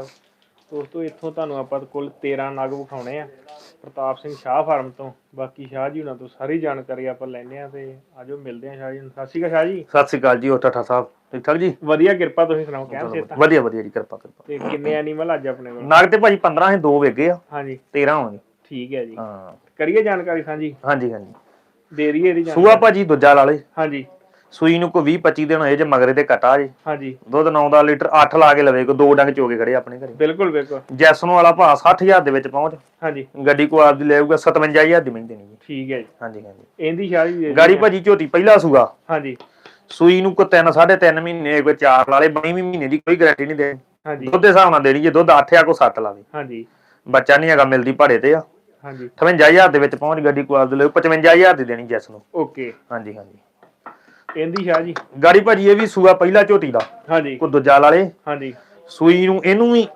ਦੋਸਤੋ ਇੱਥੋਂ ਤੁਹਾਨੂੰ ਆਪਾਂ ਕੁੱਲ 13 ਨਗ ਵਿਖਾਉਣੇ ਆ। ਪ੍ਰਤਾਪ ਸਿੰਘ ਸ਼ਾਹ ਫਾਰਮ ਤੋਂ। ਬਾਕੀ ਸ਼ਾਹ ਜੀ ਉਹਨਾਂ ਤੋਂ ਸਾਰੀ ਜਾਣਕਾਰੀ ਆਪਾਂ ਲੈਣੇ ਆ ਤੇ ਆਜੋ ਮਿਲਦੇ ਆ ਸ਼ਾਹ ਜੀ ਨੂੰ। ਸਤਿ ਸ਼੍ਰੀ ਅਕਾਲ ਸ਼ਾਹ ਜੀ। ਸਤਿ ਸ੍ਰੀ ਅਕਾਲ ਜੀ ਉਹ ਠਾਠਾ ਸਾਹਿਬ ਠੀਕ ਠਾਕ ਜੀ? ਵਧੀਆ ਕਿਰਪਾ ਤੁਸੀਂ ਸੁਣਾਓ ਕਿਵੇਂ ਸੇਤਾ ਵਧੀਆ ਵਧੀਆ ਜੀ ਕਿਰਪਾ ਕਿਰਪਾ। ਤੇ ਕਿੰਨੇ ਐਨੀਮਲ ਅੱਜ ਆਪਣੇ ਕੋਲ? ਨਗ ਤੇ ਭਾਜੀ 15 ਹੈ ਦੋ ਵੇਗੇ ਆ। ਹਾਂਜੀ। 13 ਹੋਣਗੇ। ਠੀਕ ਹੈ ਜੀ। ਹਾਂ। ਕਰੀਏ ਜਾਣਕਾਰੀ ਸਾਂਝੀ? ਹਾਂਜੀ ਹਾਂਜੀ। ਦੇ ਰਹੀ ਇਹਦੀ ਸੂਆ ਭਾਜੀ ਦੂਜਾ ਲਾ ਲੇ ਹਾਂਜੀ। ਸੂਈ ਨੂੰ ਕੋਈ 20 25 ਦਿਨ ਹੋਏ ਜੇ ਮਗਰੇ ਤੇ ਕਟਾ ਜੀ। ਹਾਂਜੀ। ਦੁੱਧ 9 ਦਾ ਲੀਟਰ 8 ਲਾ ਕੇ ਲਵੇ ਕੋ ਦੋ ਡੰਗ ਚੋਗੇ ਖੜੇ ਆਪਣੇ ਘਰੇ। ਬਿਲਕੁਲ ਬਿਲਕੁਲ। ਜੈਸਨ ਵਾਲਾ ਭਾ 60000 ਦੇ ਵਿੱਚ ਪਹੁੰਚ। ਹਾਂਜੀ। ਗੱਡੀ ਕੋ ਆਪਦੀ ਲੈਊਗਾ 57000 ਦੀ ਨਹੀਂ। ਜੀ ਠੀਕ ਹੈ ਜੀ। ਹਾਂਜੀ ਹਾਂਜੀ। ਇਹਦੀ ਦੇ ਦਿਓ। ਗਾੜੀ ਭਾਜੀ ਝੋਟੀ ਪਹਿਲਾ ਸੂਆ ਹਾਂਜੀ। ਸੂਈ ਨੂੰ ਕੋ 3 3.5 ਮਹੀਨੇ ਕੋਈ 4 ਲਾ ਲੇ 22 ਮਹੀਨੇ ਦੀ ਕੋਈ ਗਾਰੰਟੀ ਨਹੀਂ ਦੇ ਹਾਂਜੀ। ਦੁੱਧ ਦੇ ਹਿਸਾਬ ਨਾਲ ਦੇਣੀ ਜੇ ਦੁੱਧ 8 ਆ ਕੋ 7 ਲਾਵੇ। ਹਾਂਜੀ। ਬੱਚਾ ਨਹੀਂ ਹੈਗਾ ਮਿਲਦੀ ਭਾੜੇ ਤੇ ਆ। ਹਾਂਜੀ। 58000 ਦੇ ਵਿੱਚ ਪਹੁੰਚ ਗੱਡੀ ਕੋ ਆਪਦੇ ਲਈ 55000 ਦੀ ਦੇਣੀ ਜੈਸ ਨੂੰ। ਓਕੇ। ਹਾਂਜੀ ਹਾਂਜੀ। ਇਹਦੀ ਸ਼ਾਹ ਜੀ। ਗਾੜੀ ਭਾਜੀ ਇਹ ਵੀ ਸੂਆ ਪਹਿਲਾ ਝੋਟੀ ਦਾ। ਹਾਂਜੀ। ਕੋ ਦੂਜਾ ਲਾਲੇ ਹਾਂਜੀ। ਸੂਈ ਨੂੰ ਇਹਨੂੰ ਵੀ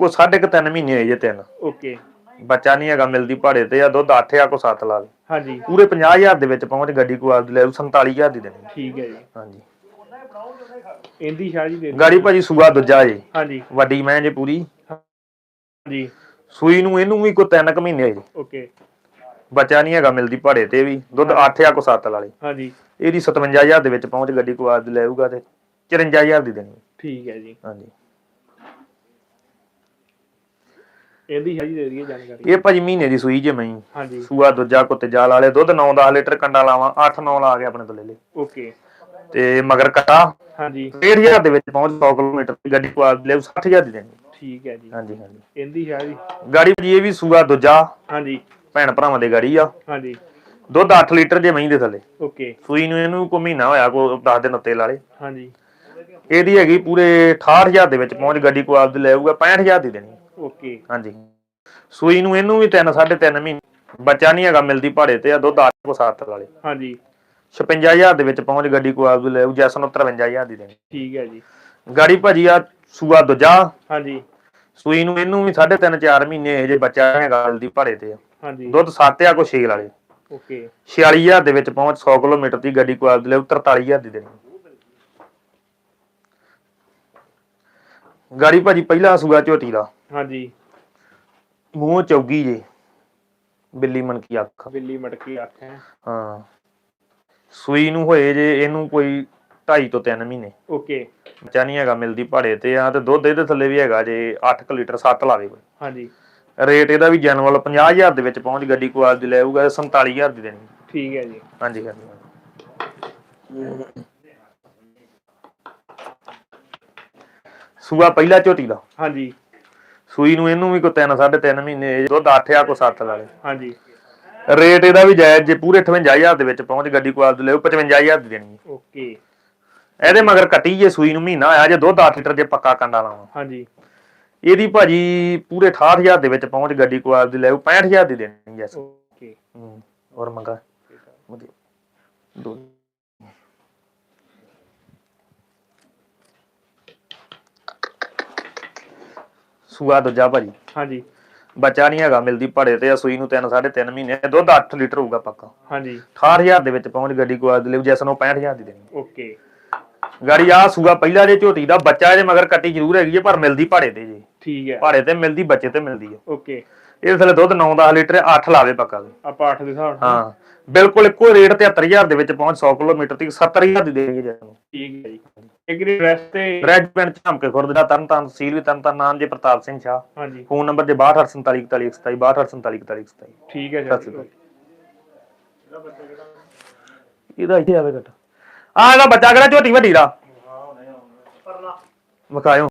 ਕੋ ਸਾਢੇ ਕੁ ਤਿੰਨ ਮਹੀਨੇ ਹੋਏ ਜੇ ਤਿੰਨ। ਓਕੇ। ਬੱਚਾ ਨਹੀਂ ਹੈਗਾ ਮਿਲਦੀ ਭਾੜੇ ਤੇ ਆ ਦੁੱਧ 8 ਆ ਕੋ 7 ਲਾਵੇ ਹਾਂਜੀ। ਪੂਰੇ 50000 ਦੇ ਵਿੱਚ ਪਹੁੰਚ ਗੱਡੀ ਕੋ ਆਪਦੇ ਲੈ 47000 ਦੀ ਦੇਣੀ। ਠੀਕ ਹੈ ਜੀ। ਹਾਂਜੀ। ਇਹਦੀ ਸ਼ਾਹ ਜੀ ਦੇ। ਗਾੜੀ ਭਾਜੀ ਸੂਆ ਦੂਜਾ ਜੇ। ਹਾਂਜੀ। ਵੱਡੀ ਮੈਂ ਜੇ ਪੂਰੀ। ਹਾਂਜੀ। ਸੂਈ ਨੂੰ ਇਹਨੂੰ ਵੀ ਕੋ ਤਿੰਨ ਕੁ ਮਹੀਨੇ ਹੋਏ ਜੇ ਓਕੇ। ਬੱਚਾ ਨਹੀਂ ਹੈਗਾ ਮਿਲਦੀ ਭਾੜੇ ਤੇ ਵੀ ਦੁੱਧ 8 ਆ ਕੋ 7 ਲਾਲੇ ਹਾਂਜੀ। ਇਹਦੀ 57000 ਦੇ ਵਿੱਚ ਪਹੁੰਚ ਗੱਡੀ ਕੋ ਆਪਦੇ ਲੈਊਗਾ ਤੇ 54000 ਦੀ ਦੇਣੀ ਠੀਕ ਹੈ ਜੀ। ਹਾਂਜੀ। ਇਹਦੀ ਸ਼ਾਹ ਜੀ ਦੇ ਦਈਏ ਜਾਣਕਾਰੀ। ਇਹ ਭਾਜੀ ਮਹੀਨੇ ਦੀ ਸੂਈ ਜੇ ਮੈਂ। ਹਾਂਜੀ। ਸੂਆ ਦੂਜਾ ਕੁੱਤੇ ਜਾਲ ਵਾਲੇ ਦੁੱਧ 9-10 ਲੀਟਰ ਕੰਡਾ ਲਾਵਾਂ 8-9 ਲਾ ਕੇ ਆਪਣੇ ਤੋਂ ਲੈ ਲੇ। ਓਕੇ। ਤੇ ਮਗਰ ਕਟਾ ਹਾਂਜੀ। 1000 ਦੇ ਵਿੱਚ ਪਹੁੰਚ 100 ਕਿਲੋਮੀਟਰ ਦੀ ਗੱਡੀ ਕੋ ਲੈ 60000 ਦੀ ਦੇਣੀ। ਠੀਕ ਹੈ ਜੀ। ਹਾਂਜੀ ਹਾਂਜੀ। ਇਹਦੀ ਸ਼ਾਹ ਜੀ। ਗਾੜੀ ਜੀ ਇਹ ਵੀ ਸੂਆ ਦੂਜਾ। ਹਾਂਜੀ। ਭੈਣ ਭਰਾਵਾਂ ਦੇ ਗਾੜੀ ਆ। ਹਾਂਜੀ। ਦੁੱਧ 8 ਲੀਟਰ ਜੇ ਮਹੀਂ ਦੇ ਥੱਲੇ। ਓਕੇ। ਸੂਈ ਨੂੰ ਇਹਨੂੰ ਕੋ ਮਹੀਨਾ ਹੋਇਆ ਕੋ 10 ਦਿਨ ਉੱਤੇ ਲਾਲੇ ਹਾਂਜੀ। ਇਹਦੀ ਹੈਗੀ ਪੂਰੇ 68000 ਦੇ ਵਿੱਚ ਪਹੁੰਚ ਗੱਡੀ ਕੋ ਆਪਦੇ ਲੈਊਗਾ 65000 ਦੀ ਦੇਣੀ। ਓਕੇ। ਹਾਂਜੀ। ਸੂਈ ਨੂੰ ਇਹਨੂੰ ਵੀ 3 3.5 ਮਹੀਨੇ ਬੱਚਾ ਨਹੀਂ ਹੈਗਾ ਮਿਲਦੀ ਭਾੜੇ ਤੇ ਆ ਦੁੱਧ 8 ਕੋ 7 ਵਾਲੇ ਹਾਂਜੀ। 56000 ਦੇ ਵਿੱਚ ਪਹੁੰਚ ਗੱਡੀ ਕੋ ਆਪਦੇ ਲੈਊ ਜੈਸਨ 53000 ਦੀ ਦੇਣੀ। ਠੀਕ ਹੈ ਜੀ। ਗਾੜੀ ਭਾਜੀ ਆ ਸੂਆ ਦੂਜਾ। ਹਾਂਜੀ। ਸੂਈ ਨੂੰ ਇਹਨੂੰ ਵੀ 3.5 4 ਮਹੀਨੇ ਇਹ ਜੇ ਬੱਚਾ ਹੈਗਾ ਮਿਲਦੀ ਭਾੜੇ ਤੇ ਆ। ਹਾਂਜੀ। ਦੁੱਧ 7 ਆ ਕੋ 6 ਵਾਲੇ ਓਕੇ। 46000 ਦੇ ਵਿੱਚ ਪਹੁੰਚ 100 ਕਿਲੋਮੀਟਰ ਦੀ ਗੱਡੀ ਕੋ ਆਪਦੇ ਲੈਊ 43000 ਦੀ ਦੇਣੀ। ਗਾੜੀ ਭਾਜੀ ਪਹਿਲਾ ਸੂਆ ਝੋਟੀ ਦਾ। ਹਾਂਜੀ। ਮੂੰਹ ਚੌਗੀ ਜੇ। ਬਿੱਲੀ ਮਨਕੀ ਅੱਖ। ਬਿੱਲੀ ਮਟਕੀ ਅੱਖ ਹੈ। ਹਾਂ। ਸੂਈ ਨੂੰ ਹੋਏ ਜੇ ਇਹਨੂੰ ਕੋਈ 2.5 ਤੋਂ 3 ਮਹੀਨੇ। ਓਕੇ। ਬੱਚਾ ਨਹੀਂ ਹੈਗਾ ਮਿਲਦੀ ਭਾੜੇ ਤੇ ਆ ਤੇ ਦੁੱਧ ਇਹਦੇ ਥੱਲੇ ਵੀ ਹੈਗਾ ਜੇ 8 ਲੀਟਰ 7 ਲਾਵੇ ਕੋਈ। ਹਾਂਜੀ। ਰੇਟ ਇਹਦਾ ਵੀ ਜਨਰਲ 50000 ਦੇ ਵਿੱਚ ਪਹੁੰਚ ਗੱਡੀ ਕੋ ਆਪਦੀ ਲੈ ਆਊਗਾ 47000 ਦੀ ਦੇਣੀ। ਠੀਕ ਹੈ ਜੀ। ਹਾਂਜੀ ਹਾਂਜੀ ਸੂਆ ਪਹਿਲਾ ਝੋਟੀ ਦਾ। ਹਾਂਜੀ। ਸੂਈ ਨੂੰ ਇਹਨੂੰ ਵੀ ਕੋ 3 3.5 ਮਹੀਨੇ ਦੁੱਧ 8 ਆ ਕੋ 7 ਲਾਵੇ ਹਾਂਜੀ। ਰੇਟ ਇਹਦਾ ਵੀ ਜਾਇਜ਼ ਜੇ ਪੂਰੇ 58000 ਦੇ ਵਿੱਚ ਪਹੁੰਚ ਗੱਡੀ ਕੋ ਆਪਦੀ ਲੈ ਆਊ 55000 ਦੀ ਦੇਣੀ। ਓਕੇ। ਇਹਦੇ ਮਗਰ ਕੱਟੀ ਜੇ ਸੂਈ ਨੂੰ ਮਹੀਨਾ ਆਇਆ ਜੇ ਦੁੱਧ 8 ਲੀਟਰ ਜੇ ਪੱਕਾ ਕੰਡਾ ਲਾਵਾਂ। ਹਾਂਜੀ। ਇਹਦੀ ਭਾਜੀ ਪੂਰੇ 68000 ਦੇ ਵਿੱਚ ਪਹੁੰਚ ਗੱਡੀ ਕੋ ਆਪਦੀ ਲੈ ਆਊ 65000 ਦੀ ਦੇਣੀ ਜੈਸ ਓਕੇ ਹੂੰ ਹੋਰ ਮੰਗਾ। ਵਧੀਆ। ਦੋ। ਸੂਆ ਦੂਜਾ ਭਾਜੀ। ਹਾਂਜੀ। ਬੱਚਾ ਨਹੀਂ ਹੈਗਾ ਮਿਲਦੀ ਭਾੜੇ ਤੇ ਸੂਈ ਨੂੰ 3 3.5 ਮਹੀਨੇ ਦੁੱਧ 8 ਲੀਟਰ ਹੋਊਗਾ ਪੱਕਾ। ਹਾਂਜੀ। 68000 ਦੇ ਵਿੱਚ ਪਹੁੰਚ ਗੱਡੀ ਕੋ ਆਪਦੀ ਲੈ ਆਊ, ਜੈਸ ਨੂੰ 65000 ਦੀ ਦੇਣੀ। ਓਕੇ ਗਾੜੀ ਆ ਸੂਆ ਪਹਿਲਾ ਜੇ ਝੋਟੀ ਦਾ ਬੱਚਾ ਇਹਦੇ ਮਗਰ ਕੱਟੀ ਜ਼ਰੂਰ ਹੈਗੀ ਹੈ ਪਰ ਮਿਲਦੀ ਭਾੜੇ ਤੇ ਜੀ। ਠੀਕ ਹੈ। ਭਾੜੇ ਤੇ ਮਿਲਦੀ ਬੱਚੇ ਤੇ ਮਿਲਦੀ ਹੈ। ਓਕੇ। ਇਹ ਥੱਲੇ ਦੁੱਧ 9-10 ਲੀਟਰ 8 ਲਾਵੇ ਪੱਕਾ ਵੀ। ਆਪਾਂ 8 ਦੇ ਹਿਸਾਬ ਨਾਲ। ਹਾਂ ਬਿਲਕੁਲ ਇੱਕੋ ਰੇਟ 73000 ਦੇ ਵਿੱਚ ਪਹੁੰਚ 100 ਕਿਲੋਮੀਟਰ ਤੱਕ 70000 ਦੀ ਦੇਣਗੇ ਜੀ ਨੂੰ। ਠੀਕ ਹੈ ਜੀ। ਇੱਕ ਦੀ ਐਡਰੈਸ ਤੇ ਰੈਜੀਮੈਂਟ ਝਮਕੇ ਖੁਰਦ ਦਾ ਤਰਨ ਤਾਰਨ ਤਹਿਸੀਲ ਵੀ ਤਰਨ ਤਾਰਨ ਨਾਮ ਜੀ ਪ੍ਰਤਾਪ ਸਿੰਘ ਸ਼ਾਹ। ਹਾਂਜੀ। ਫੋਨ ਨੰਬਰ ਜੇ 62474127 62474127 ਠੀਕ ਹੈ ਸਤਿ ਜੀ ਇਹਦਾ ਇੱਥੇ ਆਵੇ ਘਟ। ਆ ਇਹਦਾ ਬੱਚਾ ਕਿਹੜਾ ਝੋਟੀ ਵੱਡੀ ਦਾ? ਵਿਖਾਇਓ।